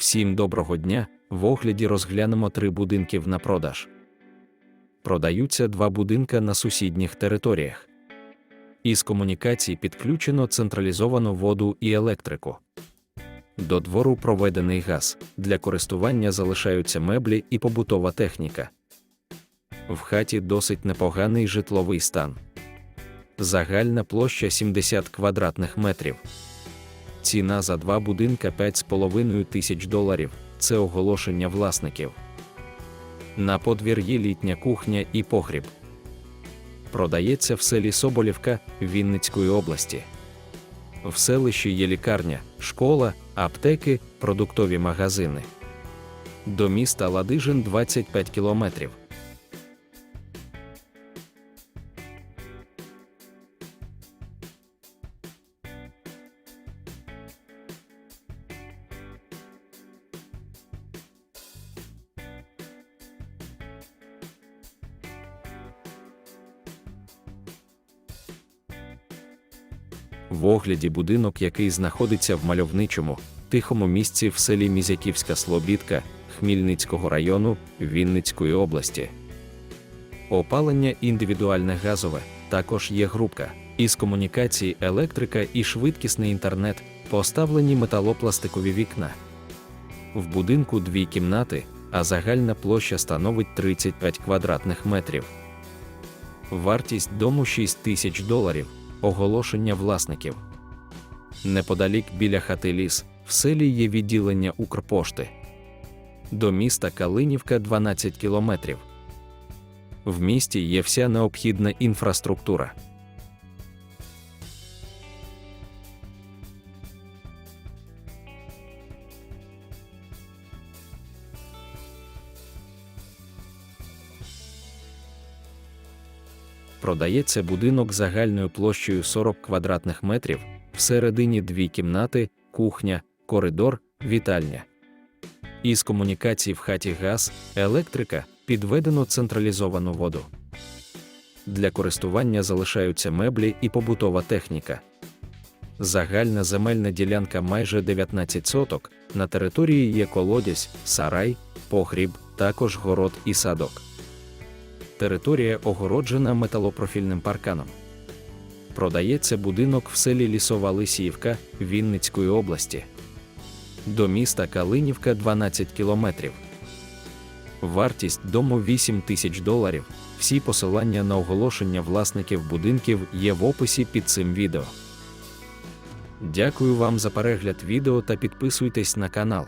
Всім доброго дня! В огляді розглянемо три будинків на продаж. Продаються два будинка на сусідніх територіях. Із комунікацій підключено централізовану воду і електрику. До двору проведений газ. Для користування залишаються меблі і побутова техніка. В хаті досить непоганий житловий стан. Загальна площа 70 квадратних метрів. Ціна за два будинка 5,5 тисяч доларів це оголошення власників. На подвір'ї літня кухня і погріб. Продається в селі Соболівка Вінницької області. В селищі є лікарня, школа, аптеки, продуктові магазини. До міста Ладижин 25 кілометрів. В огляді будинок, який знаходиться в мальовничому, тихому місці в селі Мізяківська Слобідка Хмільницького району Вінницької області. Опалення індивідуальне газове, також є групка. Із комунікацій електрика і швидкісний інтернет, поставлені металопластикові вікна. В будинку дві кімнати, а загальна площа становить 35 квадратних метрів. Вартість дому 6 тисяч доларів. Оголошення власників. Неподалік біля хати ліс, в селі є відділення Укрпошти. До міста Калинівка 12 кілометрів. В місті є вся необхідна інфраструктура. Продається будинок загальною площею 40 квадратних метрів, всередині дві кімнати, кухня, коридор, вітальня. Із комунікацій в хаті газ, електрика, підведено централізовану воду. Для користування залишаються меблі і побутова техніка. Загальна земельна ділянка майже 19 соток. На території є колодязь, сарай, погріб, також город і садок. Територія огороджена металопрофільним парканом. Продається будинок в селі Лісова Лисіївка Вінницької області. До міста Калинівка 12 кілометрів. Вартість дому 8 тисяч доларів. Всі посилання на оголошення власників будинків є в описі під цим відео. Дякую вам за перегляд відео та підписуйтесь на канал.